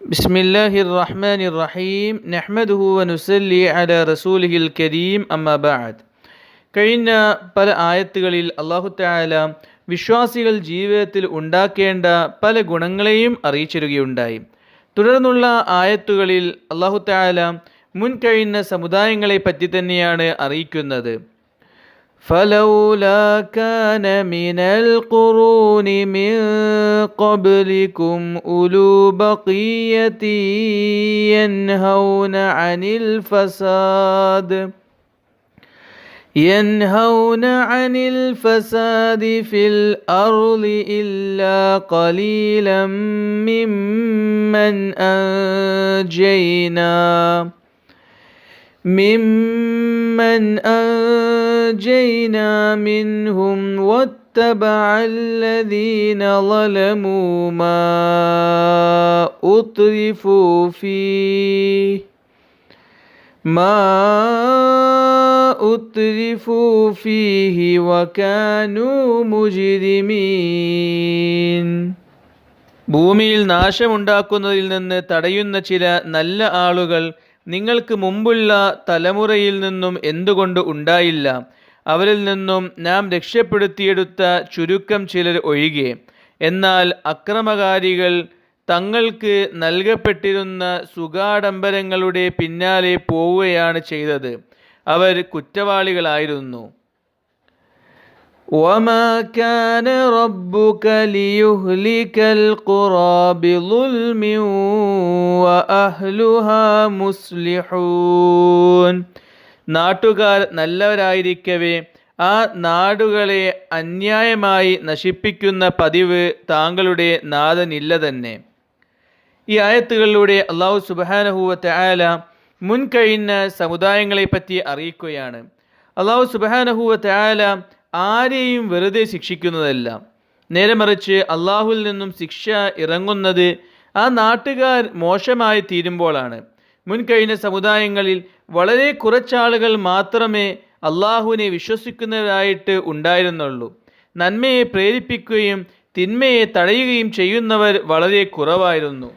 بسم الله الرحمن الرحيم نحمده ونسلي على رسوله الكريم أما بعد കഴിഞ്ഞ പല ആയത്തുകളിൽ അള്ളാഹു താല വിശ്വാസികൾ ജീവിതത്തിൽ ഉണ്ടാക്കേണ്ട പല ഗുണങ്ങളെയും അറിയിച്ചിരുകയുണ്ടായി തുടർന്നുള്ള ആയത്തുകളിൽ അള്ളാഹു താല മുൻ കഴിഞ്ഞ സമുദായങ്ങളെ പറ്റി തന്നെയാണ് അറിയിക്കുന്നത് فلولا كان من القرون من قبلكم أولو بقية ينهون عن الفساد ينهون عن الفساد في الأرض إلا قليلا ممن أنجينا. ممن أنجينا منهم واتبع الذين ظلموا ما أطرفوا فيه ما أترفوا فيه وكانوا مجرمين ഭൂമിയിൽ നാശമുണ്ടാക്കുന്നതിൽ നിന്ന് തടയുന്ന ചില നല്ല ആളുകൾ നിങ്ങൾക്ക് മുമ്പുള്ള തലമുറയിൽ നിന്നും എന്തുകൊണ്ട് ഉണ്ടായില്ല? അവരിൽ നിന്നും നാം രക്ഷപ്പെടുത്തിയെടുത്ത ചുരുക്കം ചിലർ ഒഴികെ. എന്നാൽ അക്രമകാരികൾ തങ്ങൾക്ക് നൽകപ്പെട്ടിരുന്ന സുഖാഡംബരങ്ങളുടെ പിന്നാലെ പോവുകയാണ് ചെയ്തത്. അവർ കുറ്റവാളികളായിരുന്നു. وما كان ربك ليهلك القرى بظلم وأهلها مصلحون നാട്ടുകാർ നല്ലവരായിരിക്കവേ ആ നാടുകളെ അന്യായമായി നശിപ്പിക്കുന്ന പതിവ് താങ്കളുടെ നാഥനില്ല തന്നെ ഈ ആയത്തുകളിലൂടെ അള്ളാഹു സുബാനഹുവത്തെ ആല മുൻകഴിഞ്ഞ സമുദായങ്ങളെ പറ്റി അറിയിക്കുകയാണ് അള്ളാഹു സുബാനഹുവത്തെ ആല ആരെയും വെറുതെ ശിക്ഷിക്കുന്നതല്ല. നേരെ മറിച്ച് അള്ളാഹുവിൽ നിന്നും ശിക്ഷ ഇറങ്ങുന്നത് ആ നാട്ടുകാർ മോശമായി തീരുമ്പോഴാണ്. മുൻകഴിഞ്ഞ സമുദായങ്ങളിൽ വളരെ കുറച്ചാളുകൾ മാത്രമേ അള്ളാഹുവിനെ വിശ്വസിക്കുന്നവരായിട്ട് ഉണ്ടായിരുന്നുള്ളൂ. നന്മയെ പ്രേരിപ്പിക്കുകയും തിന്മയെ തടയുകയും ചെയ്യുന്നവർ വളരെ കുറവായിരുന്നു.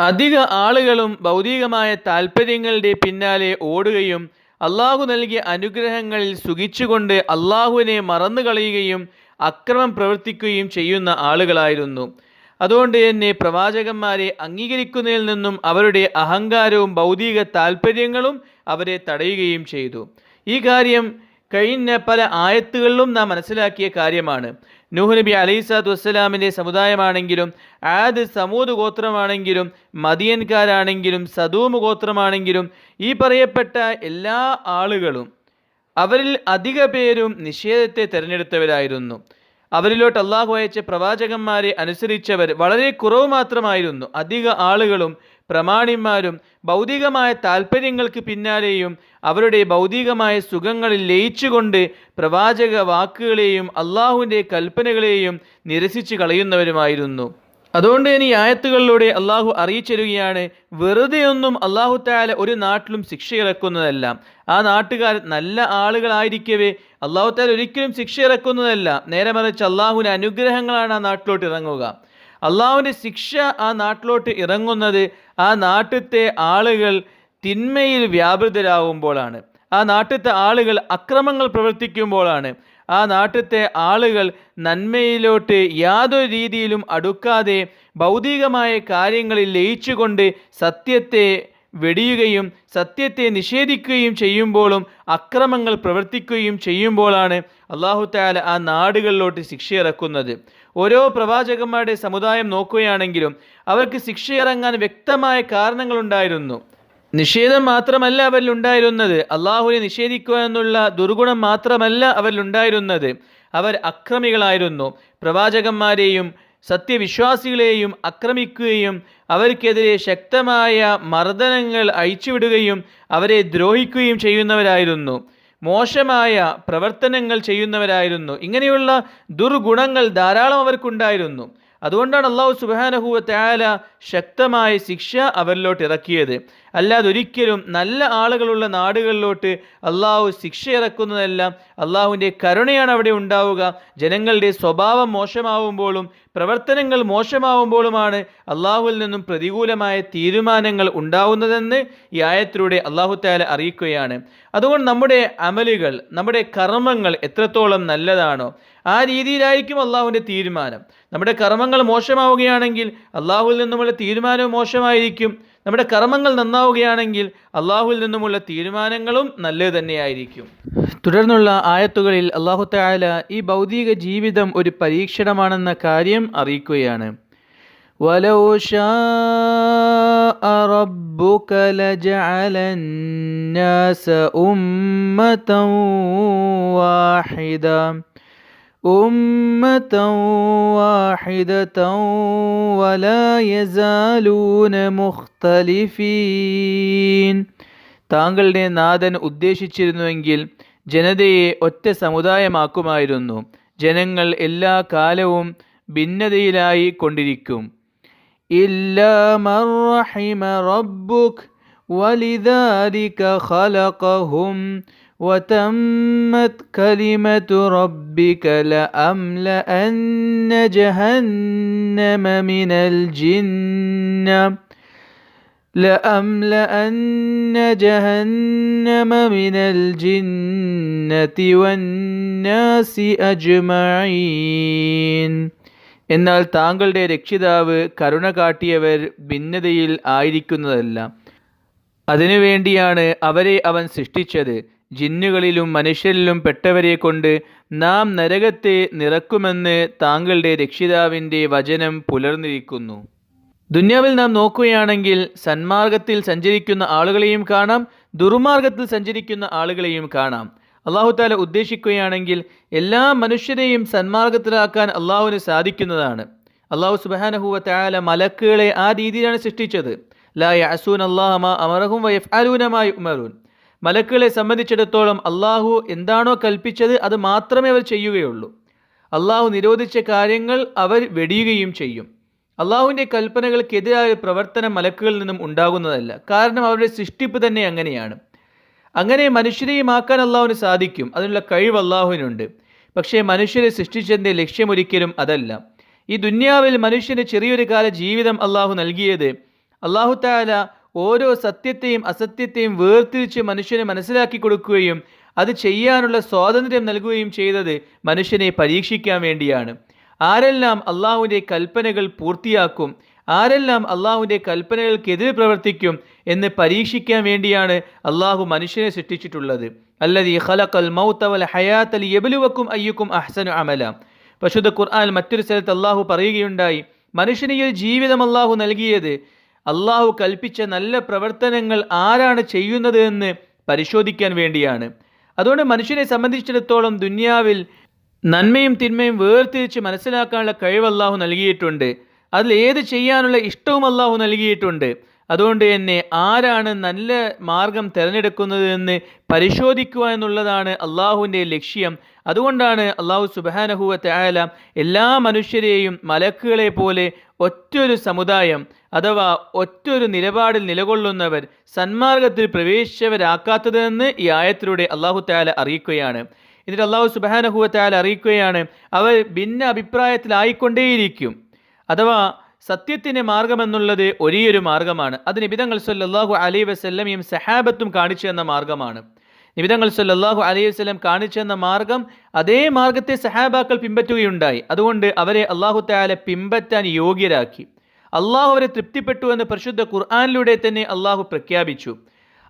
അധിക ആളുകളും ഭൗതികമായ താല്പര്യങ്ങളുടെ പിന്നാലെ ഓടുകയും അള്ളാഹു നൽകിയ അനുഗ്രഹങ്ങളിൽ സുഖിച്ചുകൊണ്ട് അള്ളാഹുവിനെ മറന്നു കളയുകയും അക്രമം പ്രവർത്തിക്കുകയും ചെയ്യുന്ന ആളുകളായിരുന്നു. അതുകൊണ്ട് തന്നെ പ്രവാചകന്മാരെ അംഗീകരിക്കുന്നതിൽ നിന്നും അവരുടെ അഹങ്കാരവും ഭൗതിക താല്പര്യങ്ങളും അവരെ തടയുകയും ചെയ്തു. ഈ കാര്യം കഴിഞ്ഞ പല ആയത്തുകളിലും നാം മനസ്സിലാക്കിയ കാര്യമാണ്. നൂഹ് നബി അലൈസാത്തു വസ്സലാമിന്റെ സമുദായമാണെങ്കിലും ആദ് സമൂത് ഗോത്രമാണെങ്കിലും മദിയൻകാരാണെങ്കിലും സദൂമ് ഗോത്രമാണെങ്കിലും ഈ പറയപ്പെട്ട എല്ലാ ആളുകളും അവരിൽ അധിക പേരും നിഷേധത്തെ തിരഞ്ഞെടുത്തവരായിരുന്നു. അവരിലോട്ട് അള്ളാഹു അയച്ച പ്രവാചകന്മാരെ അനുസരിച്ചവർ വളരെ കുറവ് മാത്രമായിരുന്നു. അധിക ആളുകളും പ്രമാണിമാരും ഭൗതികമായ താല്പര്യങ്ങൾക്ക് പിന്നാലെയും അവരുടെ ഭൗതികമായ സുഖങ്ങളിൽ ലയിച്ചുകൊണ്ട് പ്രവാചക വാക്കുകളെയും അള്ളാഹുവിന്റെ കൽപ്പനകളെയും നിരസിച്ച് കളയുന്നവരുമായിരുന്നു. അതുകൊണ്ട് ഈ ആയത്തുകളിലൂടെ അള്ളാഹു അറിയിച്ചിരുകയാണ് വെറുതെയൊന്നും അള്ളാഹു താല ഒരു നാട്ടിലും ശിക്ഷ ഇറക്കുന്നതല്ല. ആ നാട്ടുകാർ നല്ല ആളുകളായിരിക്കവേ അള്ളാഹു താല ഒരിക്കലും ശിക്ഷ ഇറക്കുന്നതല്ല. നേരെ മറിച്ച് അള്ളാഹുവിന്റെ അനുഗ്രഹങ്ങളാണ് ആ നാട്ടിലോട്ട് ഇറങ്ങുക. അള്ളാഹുവിന്റെ ശിക്ഷ ആ നാട്ടിലോട്ട് ഇറങ്ങുന്നത് ആ നാട്ടിലത്തെ ആളുകൾ തിന്മയിൽ വ്യാപൃതരാകുമ്പോഴാണ് ആ നാട്ടിലത്തെ ആളുകൾ അക്രമങ്ങൾ പ്രവർത്തിക്കുമ്പോഴാണ് ആ നാട്ടിലത്തെ ആളുകൾ നന്മയിലോട്ട് യാതൊരു രീതിയിലും അടുക്കാതെ ഭൗതികമായ കാര്യങ്ങളിൽ ലയിച്ചുകൊണ്ട് സത്യത്തെ വെടിയുകയും സത്യത്തെ നിഷേധിക്കുകയും ചെയ്യുമ്പോഴും അക്രമങ്ങൾ പ്രവർത്തിക്കുകയും ചെയ്യുമ്പോഴാണ് അള്ളാഹു താല ആ നാടുകളിലോട്ട് ശിക്ഷ ഇറക്കുന്നത് ഓരോ പ്രവാചകന്മാരുടെ സമുദായം നോക്കുകയാണെങ്കിലും അവർക്ക് ശിക്ഷ ഇറങ്ങാൻ വ്യക്തമായ കാരണങ്ങളുണ്ടായിരുന്നു. നിഷേധം മാത്രമല്ല അവരിൽ ഉണ്ടായിരുന്നത് അള്ളാഹുവിനെ നിഷേധിക്കുക എന്നുള്ള ദുർഗുണം മാത്രമല്ല അവരിൽ ഉണ്ടായിരുന്നത് അവർ അക്രമികളായിരുന്നു. പ്രവാചകന്മാരെയും സത്യവിശ്വാസികളെയും ആക്രമിക്കുകയും അവർക്കെതിരെ ശക്തമായ മർദ്ദനങ്ങൾ അഴിച്ചുവിടുകയും അവരെ ദ്രോഹിക്കുകയും ചെയ്യുന്നവരായിരുന്നു. മോശമായ പ്രവർത്തനങ്ങൾ ചെയ്യുന്നവരായിരുന്നു. ഇങ്ങനെയുള്ള ദുർഗുണങ്ങൾ ധാരാളം അവർക്കുണ്ടായിരുന്നു. അതുകൊണ്ടാണ് അള്ളാഹു സുബാനഹുവ ത്യാല ശക്തമായ ശിക്ഷ അവരിലോട്ട് ഇറക്കിയത്. അല്ലാതെ ഒരിക്കലും നല്ല ആളുകളുള്ള നാടുകളിലോട്ട് അള്ളാഹു ശിക്ഷ ഇറക്കുന്നതെല്ലാം. അള്ളാഹുവിന്റെ കരുണയാണ് അവിടെ ഉണ്ടാവുക. ജനങ്ങളുടെ സ്വഭാവം മോശമാവുമ്പോഴും പ്രവർത്തനങ്ങൾ മോശമാവുമ്പോഴുമാണ് അള്ളാഹുവിൽ നിന്നും പ്രതികൂലമായ തീരുമാനങ്ങൾ ഉണ്ടാവുന്നതെന്ന് ഈ ആയത്തിലൂടെ അള്ളാഹു താല അറിയിക്കുകയാണ്. അതുകൊണ്ട് നമ്മുടെ അമലുകൾ നമ്മുടെ കർമ്മങ്ങൾ എത്രത്തോളം നല്ലതാണോ ആ രീതിയിലായിരിക്കും അള്ളാഹുവിന്റെ തീരുമാനം. നമ്മുടെ കർമ്മങ്ങൾ മോശമാവുകയാണെങ്കിൽ അള്ളാഹുവിൽ നിന്നുമുള്ള തീരുമാനവും മോശമായിരിക്കും. നമ്മുടെ കർമ്മങ്ങൾ നന്നാവുകയാണെങ്കിൽ അള്ളാഹുവിൽ നിന്നുമുള്ള തീരുമാനങ്ങളും നല്ലത് തന്നെയായിരിക്കും തുടർന്നുള്ള ആയത്തുകളിൽ അള്ളാഹു താല ഈ ഭൗതിക ജീവിതം ഒരു പരീക്ഷണമാണെന്ന കാര്യം അറിയിക്കുകയാണ് ولو شاء ربك لجعل الناس أمة واحدة أمة واحدة ولا يزالون مختلفين താങ്കളുടെ നാഥൻ ഉദ്ദേശിച്ചിരുന്നുവെങ്കിൽ ജനതയെ ഒറ്റ സമുദായമാക്കുമായിരുന്നു ജനങ്ങൾ എല്ലാ കാലവും ഭിന്നതയിലായി കൊണ്ടിരിക്കും إلا من رحم ربك ولذلك خلقهم وتمت كلمة ربك لأملأن جهنم من الجنة لأملأن جهنم من الجنة والناس أجمعين എന്നാൽ താങ്കളുടെ രക്ഷിതാവ് കരുണ കാട്ടിയവർ ഭിന്നതയിൽ ആയിരിക്കുന്നതല്ല അതിനുവേണ്ടിയാണ് അവരെ അവൻ സൃഷ്ടിച്ചത് ജിന്നുകളിലും മനുഷ്യരിലും പെട്ടവരെ കൊണ്ട് നാം നരകത്തെ നിറക്കുമെന്ന് താങ്കളുടെ രക്ഷിതാവിന്റെ വചനം പുലർന്നിരിക്കുന്നു. ദുന്യാവിൽ നാം നോക്കുകയാണെങ്കിൽ സന്മാർഗത്തിൽ സഞ്ചരിക്കുന്ന ആളുകളെയും കാണാം ദുർമാർഗത്തിൽ സഞ്ചരിക്കുന്ന ആളുകളെയും കാണാം. അള്ളാഹു താല ഉദ്ദേശിക്കുകയാണെങ്കിൽ എല്ലാ മനുഷ്യരെയും സന്മാർഗത്തിലാക്കാൻ അള്ളാഹുവിന് സാധിക്കുന്നതാണ്. അള്ളാഹു സുബാനഹുവ താല മലക്കുകളെ ആ രീതിയിലാണ് സൃഷ്ടിച്ചത്. ലാ അസൂൻ അള്ളാഹമ അമറഹും വയഫ്അലൂനമായി ഉമറൂൻ മലക്കുകളെ സംബന്ധിച്ചിടത്തോളം അള്ളാഹു എന്താണോ കൽപ്പിച്ചത് അത് മാത്രമേ അവർ ചെയ്യുകയുള്ളൂ. അള്ളാഹു നിരോധിച്ച കാര്യങ്ങൾ അവർ വെടിയുകയും ചെയ്യും. അള്ളാഹുവിന്റെ കൽപ്പനകൾക്കെതിരായ പ്രവർത്തനം മലക്കുകളിൽ നിന്നും ഉണ്ടാകുന്നതല്ല. കാരണം അവരുടെ സൃഷ്ടിപ്പ് തന്നെ അങ്ങനെയാണ്. അങ്ങനെ മനുഷ്യരെയും ആക്കാൻ അള്ളാഹുവിന് സാധിക്കും. അതിനുള്ള കഴിവ് അള്ളാഹുവിനുണ്ട്. പക്ഷേ മനുഷ്യരെ സൃഷ്ടിച്ചതിന്റെ ലക്ഷ്യമൊരിക്കലും അതല്ല. ഈ ദുന്യാവിൽ മനുഷ്യന് ചെറിയൊരു കാല ജീവിതം അള്ളാഹു നൽകിയത് അള്ളാഹു താല ഓരോ സത്യത്തെയും അസത്യത്തെയും വേർതിരിച്ച് മനുഷ്യനെ മനസ്സിലാക്കി കൊടുക്കുകയും അത് ചെയ്യാനുള്ള സ്വാതന്ത്ര്യം നൽകുകയും ചെയ്തത് മനുഷ്യനെ പരീക്ഷിക്കാൻ വേണ്ടിയാണ്. ആരെല്ലാം അള്ളാഹുവിന്റെ കൽപ്പനകൾ പൂർത്തിയാക്കും ആരെല്ലാം അള്ളാഹുവിന്റെ കൽപ്പനകൾക്കെതിരെ പ്രവർത്തിക്കും എന്ന് പരീക്ഷിക്കാൻ വേണ്ടിയാണ് അള്ളാഹു മനുഷ്യനെ സൃഷ്ടിച്ചിട്ടുള്ളത്. അല്ലതി ഖലഖൽ മൗത്തവൽ ഹയാത്തൽ യബലുവക്കും അയ്യക്കും അഹ്സനു അമല. പശുദ്ധ ഖുർആൻ മറ്റൊരു സ്ഥലത്ത് അള്ളാഹു പറയുകയുണ്ടായി മനുഷ്യന് ഈ ജീവിതം അള്ളാഹു നൽകിയത് അള്ളാഹു കൽപ്പിച്ച നല്ല പ്രവർത്തനങ്ങൾ ആരാണ് ചെയ്യുന്നത് എന്ന് പരിശോധിക്കാൻ വേണ്ടിയാണ്. അതുകൊണ്ട് മനുഷ്യനെ സംബന്ധിച്ചിടത്തോളം ദുന്യാവിൽ നന്മയും തിന്മയും വേർതിരിച്ച് മനസ്സിലാക്കാനുള്ള കഴിവ് അള്ളാഹു നൽകിയിട്ടുണ്ട്. അതിൽ ഏത് ചെയ്യാനുള്ള ഇഷ്ടവും അള്ളാഹു നൽകിയിട്ടുണ്ട്. അതുകൊണ്ട് തന്നെ ആരാണ് നല്ല മാർഗം തിരഞ്ഞെടുക്കുന്നത് എന്ന് പരിശോധിക്കുക എന്നുള്ളതാണ് അള്ളാഹുവിന്റെ ലക്ഷ്യം. അതുകൊണ്ടാണ് അള്ളാഹു സുബാനഹുവ തയാല എല്ലാ മനുഷ്യരെയും മലക്കുകളെ പോലെ ഒറ്റൊരു സമുദായം അഥവാ ഒറ്റൊരു നിലപാടിൽ നിലകൊള്ളുന്നവർ സന്മാർഗത്തിൽ പ്രവേശിച്ചവരാക്കാത്തതെന്ന് ഈ ആയത്തിലൂടെ അള്ളാഹു തയാല അറിയിക്കുകയാണ്. എന്നിട്ട് അള്ളാഹു സുബാനഹുവ തയാല അറിയിക്കുകയാണ് അവർ ഭിന്ന അഭിപ്രായത്തിലായിക്കൊണ്ടേയിരിക്കും. അഥവാ സത്യത്തിന്റെ മാർഗമെന്നുള്ളത് ഒരേയൊരു മാർഗമാണ്. അത് നിബിതങ്ങൾ സല്ലാഹു അലൈ വസല്ലമയും സഹാബത്തും കാണിച്ചു തന്ന മാർഗമാണ്. നിബിതങ്ങൾ സല്ലാഹു അലൈഹി വസ്ലം കാണിച്ചു തന്ന മാർഗം അതേ മാർഗത്തെ സഹാബാക്കൾ പിൻപറ്റുകയുണ്ടായി. അതുകൊണ്ട് അവരെ അള്ളാഹു താല പിൻപറ്റാൻ യോഗ്യരാക്കി. അള്ളാഹു അവരെ തൃപ്തിപ്പെട്ടു എന്ന് പരിശുദ്ധ ഖുർആാനിലൂടെ തന്നെ അള്ളാഹു പ്രഖ്യാപിച്ചു.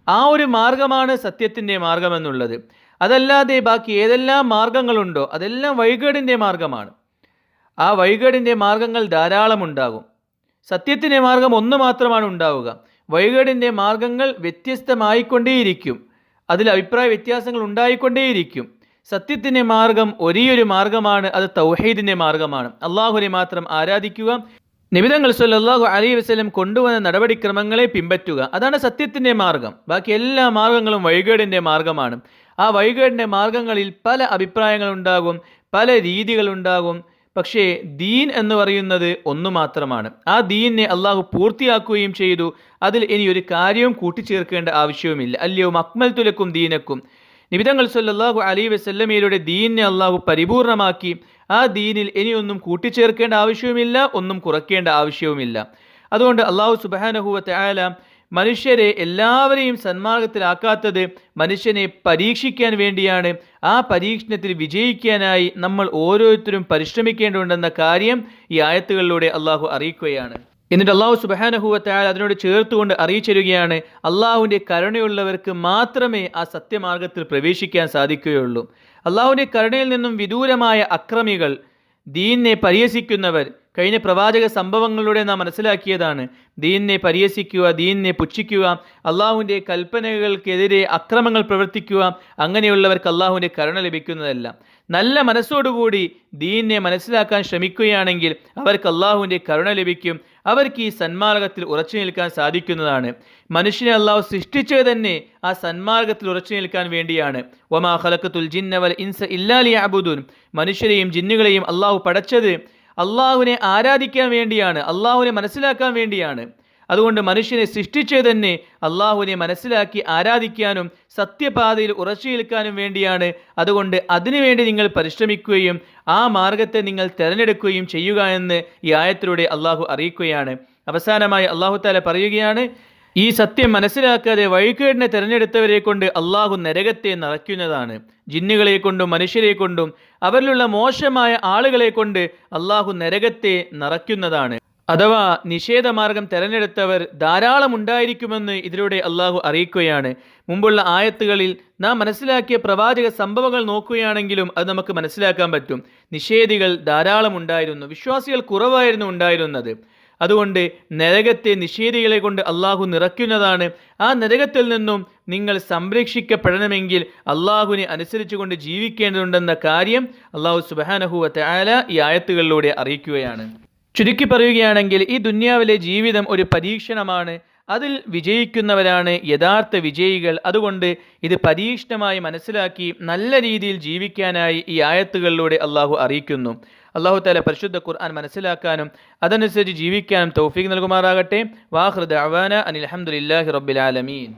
ആ ഒരു മാർഗമാണ് സത്യത്തിന്റെ മാർഗമെന്നുള്ളത്. അതല്ലാതെ ബാക്കി ഏതെല്ലാം മാർഗങ്ങളുണ്ടോ അതെല്ലാം വൈകേടിന്റെ മാർഗമാണ്. ആ വഴികേടിന്റെ മാർഗങ്ങൾ ധാരാളം ഉണ്ടാകും. സത്യത്തിന്റെ മാർഗം ഒന്ന് മാത്രമാണ് ഉണ്ടാവുക. വഴികേടിന്റെ മാർഗങ്ങൾ വ്യത്യസ്തമായിക്കൊണ്ടേയിരിക്കും. അതിൽ അഭിപ്രായ വ്യത്യാസങ്ങൾ ഉണ്ടായിക്കൊണ്ടേയിരിക്കും. സത്യത്തിന്റെ മാർഗം ഒരേയൊരു മാർഗമാണ് അത് തൗഹീദിന്റെ മാർഗമാണ്. അള്ളാഹുനെ മാത്രം ആരാധിക്കുക നിബിതങ്ങൾ സല്ലാഹു അലൈഹി വസ്ലം കൊണ്ടുവന്ന നടപടിക്രമങ്ങളെ പിൻപറ്റുക. അതാണ് സത്യത്തിന്റെ മാർഗം. ബാക്കി എല്ലാ മാർഗങ്ങളും വൈകേടിന്റെ മാർഗമാണ്. ആ വൈകേടിന്റെ മാർഗങ്ങളിൽ പല അഭിപ്രായങ്ങളുണ്ടാകും പല രീതികളുണ്ടാകും പക്ഷേ ദീൻ എന്ന് പറയുന്നത് ഒന്നു മാത്രമാണ്. ആ ദീനിനെ അള്ളാഹു പൂർത്തിയാക്കുകയും ചെയ്തു. അതിൽ ഇനി ഒരു കാര്യവും കൂട്ടിച്ചേർക്കേണ്ട ആവശ്യവുമില്ല. അല്ലയോ അക്മൽ തുലക്കും ദീനക്കും. നിബിതങ്ങൾ സല്ലാഹു അലൈ വസല്ലമയിലൂടെ ദീനിനെ അള്ളാഹു പരിപൂർണമാക്കി. ആ ദീനിൽ ഇനിയൊന്നും കൂട്ടിച്ചേർക്കേണ്ട ആവശ്യവുമില്ല ഒന്നും കുറയ്ക്കേണ്ട ആവശ്യവുമില്ല. അതുകൊണ്ട് അള്ളാഹു സുബാനഹുവത്തെ ആല മനുഷ്യരെ എല്ലാവരെയും സന്മാർഗത്തിലാക്കാത്തത് മനുഷ്യനെ പരീക്ഷിക്കാൻ വേണ്ടിയാണ്. ആ പരീക്ഷണത്തിൽ വിജയിക്കാനായി നമ്മൾ ഓരോരുത്തരും പരിശ്രമിക്കേണ്ടതുണ്ടെന്ന കാര്യം ഈ ആയത്തുകളിലൂടെ അള്ളാഹു അറിയിക്കുകയാണ്. എന്നിട്ട് അള്ളാഹു സുബാനഹുവത്തായാൽ അതിനോട് ചേർത്തുകൊണ്ട് അറിയിച്ചിരുകയാണ് അള്ളാഹുവിന്റെ കരുണയുള്ളവർക്ക് മാത്രമേ ആ സത്യമാർഗത്തിൽ പ്രവേശിക്കാൻ സാധിക്കുകയുള്ളൂ. അള്ളാഹുവിന്റെ കരുണയിൽ നിന്നും വിദൂരമായ അക്രമികൾ ദീനെ പരിഹസിക്കുന്നവർ കഴിഞ്ഞ പ്രവാചക സംഭവങ്ങളിലൂടെ നാം മനസ്സിലാക്കിയതാണ്. ദീനിനെ പരിഹസിക്കുക ദീനിനെ പുച്ഛിക്കുക അള്ളാഹുവിന്റെ കൽപ്പനകൾക്കെതിരെ അക്രമങ്ങൾ പ്രവർത്തിക്കുക അങ്ങനെയുള്ളവർക്ക് അള്ളാഹുവിന്റെ കരുണ ലഭിക്കുന്നതല്ല. നല്ല മനസ്സോടുകൂടി ദീനിനെ മനസ്സിലാക്കാൻ ശ്രമിക്കുകയാണെങ്കിൽ അവർക്ക് അള്ളാഹുവിന്റെ കരുണ ലഭിക്കും അവർക്ക് ഈ സന്മാർഗത്തിൽ ഉറച്ചു നിൽക്കാൻ സാധിക്കുന്നതാണ്. മനുഷ്യനെ അള്ളാഹു സൃഷ്ടിച്ചത് തന്നെ ആ സന്മാർഗത്തിൽ ഉറച്ചു നിൽക്കാൻ വേണ്ടിയാണ്. ഒമാ ഖലക്കത്തുൽ ജിന്നവൽ ഇൻസ ഇല്ലാലി അബുദുൻ മനുഷ്യരെയും ജിന്നുകളെയും അള്ളാഹു പടച്ചത് അള്ളാഹുവിനെ ആരാധിക്കാൻ വേണ്ടിയാണ് അള്ളാഹുവിനെ മനസ്സിലാക്കാൻ വേണ്ടിയാണ്. അതുകൊണ്ട് മനുഷ്യനെ സൃഷ്ടിച്ചേ തന്നെ അള്ളാഹുവിനെ മനസ്സിലാക്കി ആരാധിക്കാനും സത്യപാതയിൽ ഉറച്ചു നിൽക്കാനും വേണ്ടിയാണ്. അതുകൊണ്ട് അതിനുവേണ്ടി നിങ്ങൾ പരിശ്രമിക്കുകയും ആ മാർഗത്തെ നിങ്ങൾ തിരഞ്ഞെടുക്കുകയും ചെയ്യുക എന്ന് ഈ ആയത്തിലൂടെ അള്ളാഹു അറിയിക്കുകയാണ്. അവസാനമായി അള്ളാഹു താല പറയുകയാണ് ഈ സത്യം മനസ്സിലാക്കാതെ വഴിക്കേടിനെ തിരഞ്ഞെടുത്തവരെ കൊണ്ട് അള്ളാഹു നരകത്തെ നിറയ്ക്കുന്നതാണ്. ജിന്നുകളെ കൊണ്ടും മനുഷ്യരെ കൊണ്ടും അവരിലുള്ള മോശമായ ആളുകളെ കൊണ്ട് അള്ളാഹു നരകത്തെ നിറയ്ക്കുന്നതാണ്. അഥവാ നിഷേധമാർഗം തെരഞ്ഞെടുത്തവർ ധാരാളം ഉണ്ടായിരിക്കുമെന്ന് ഇതിലൂടെ അള്ളാഹു അറിയിക്കുകയാണ്. മുമ്പുള്ള ആയത്തുകളിൽ നാം മനസ്സിലാക്കിയ പ്രവാചക സംഭവങ്ങൾ നോക്കുകയാണെങ്കിലും അത് നമുക്ക് മനസ്സിലാക്കാൻ പറ്റും. നിഷേധികൾ ധാരാളം ഉണ്ടായിരുന്നു. വിശ്വാസികൾ കുറവായിരുന്നു ഉണ്ടായിരുന്നത്. അതുകൊണ്ട് നരകത്തെ നിഷേധികളെ കൊണ്ട് അള്ളാഹു നിറയ്ക്കുന്നതാണ്. ആ നരകത്തിൽ നിന്നും നിങ്ങൾ സംരക്ഷിക്കപ്പെടണമെങ്കിൽ അള്ളാഹുവിനെ അനുസരിച്ചുകൊണ്ട് ജീവിക്കേണ്ടതുണ്ടെന്ന കാര്യം അള്ളാഹു സുബാനഹുവത്തെ ആല ഈ ആയത്തുകളിലൂടെ അറിയിക്കുകയാണ്. ചുരുക്കി പറയുകയാണെങ്കിൽ ഈ ദുന്യാവിലെ ജീവിതം ഒരു പരീക്ഷണമാണ്. അതിൽ വിജയിക്കുന്നവരാണ് യഥാർത്ഥ വിജയികൾ. അതുകൊണ്ട് ഇത് പരീക്ഷണമായി മനസ്സിലാക്കി നല്ല രീതിയിൽ ജീവിക്കാനായി ഈ ആയത്തുകളിലൂടെ അള്ളാഹു അറിയിക്കുന്നു. അള്ളാഹു താല പരിശുദ്ധ ഖുർആൻ മനസ്സിലാക്കാനും അതനുസരിച്ച് ജീവിക്കാനും തൗഫീഖ് നൽകുമാറാകട്ടെ. വാഹൃദ് അവാന അനിൽ അഹമ്മദില്ലാഹി റബ്ബിൽ ആലമീൻ.